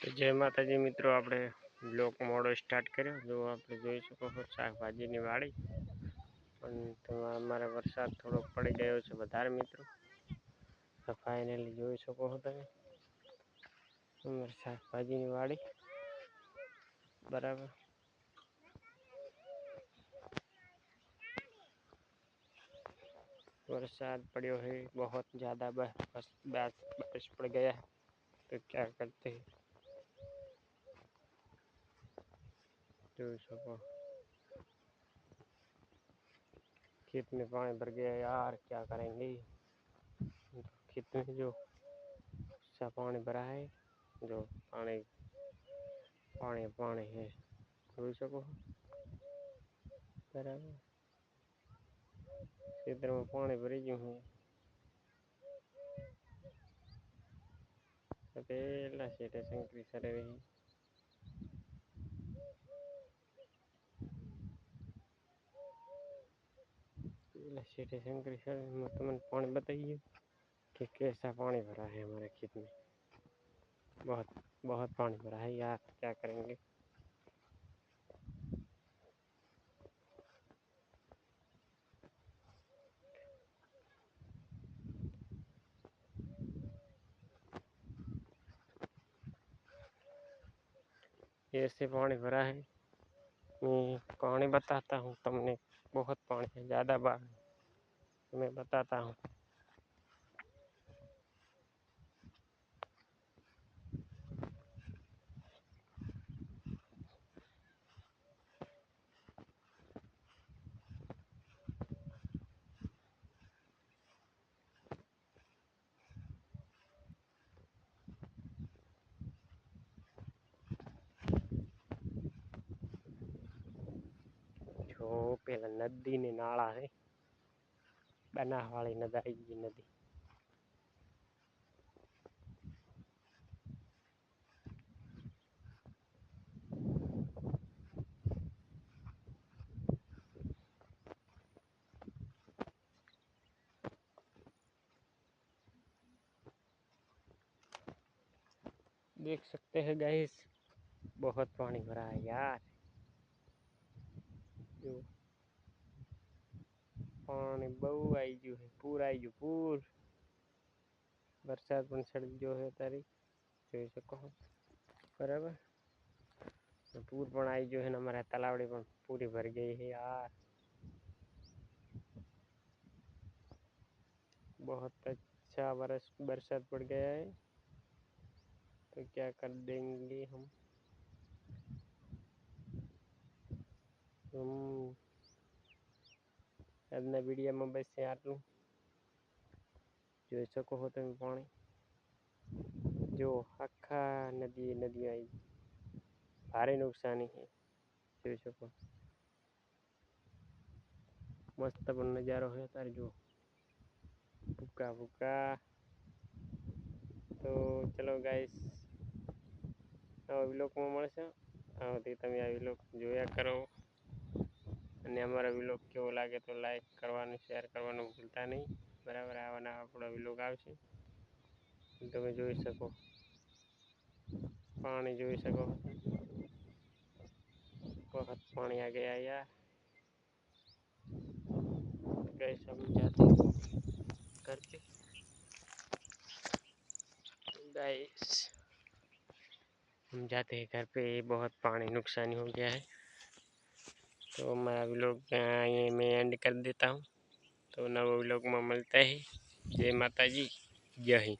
તો જય માતાજી મિત્રો આપણે બ્લોક મોડો સ્ટાર્ટ કર્યો જો આપણે જોઈ શકો છો શાકભાજીની વાડી પણ તેમાં અમારે વરસાદ થોડો પડી ગયો છે વધારે મિત્રો ફાઇનલી જોઈ શકો છો તમે અમારે શાકભાજીની વાડી બરાબર बरसात पड़ियो है बहुत ज़्यादा बस बारिश पड़ गया है तो क्या करते हैं જોઈ શકો खेत में पानी भर गया यार क्या करेंगे खेत में जो सा पानी भरा है जो पानी पानी पानी है જોઈ શકો બરાબર ખેતરમાં પાણી ભરી ગયું હું પેલા શેઠે શંકરી સરે રહી बोले श्री शंकर पानी बताइए कि कैसा पानी भरा है हमारे खेत में बहुत बहुत पानी भरा है यार क्या करेंगे ऐसे पानी भरा है मैं पानी बताता हूँ तुमने बहुत पानी है ज़्यादा बाढ़ मैं बताता हूँ જો પેલા નદી ને નાળા હે बना वाली नदी नदी देख सकते हैं गैस बहुत पानी भरा है यार। जो પાણી બહુ આવી ગયું છે પૂર આવી ગયું પૂર વરસાદ પણ ચડી ગયો છે અત્યારે જોઈ શકો છો બરાબર પૂર પણ આવી ગયો છે ને અમારા તલાવડી પણ પૂરી ભરી ગઈ છે યાર बहुत अच्छा बरस बरसात पड़ गया है तो क्या कर देंगे हम हम આજના વિડીયોમાં બસ આટલું જોઈ શકો છો તમે પાણી જો આખા નદી નદી આવી ભારે નુકસાની છે જોઈ શકો મસ્ત પણ નજારો છે તારે જો ભૂકા ભૂકા તો ચલો ગાઈસ આવા વિલોકમાં મળશે આવાથી તમે આ વિલોક જોયા કરો લાગે તો લાઈક કરવાનું શેર કરવાનું ભૂલતા નહીં બરાબર આવાના આપણા વિલોગ આવશે તમે જોઈ શકો પાણી જોઈ શકો बहुत पानी आ गया यार गए सब जाते घर पे गाइस हम जाते हैं घर पे बहुत पानी नुकसान हो गया है तो मैं अभी लोग ये मैं एंड कर देता हूँ। तो नव लोग, में मिलता है। जय माता जी जय हिंद।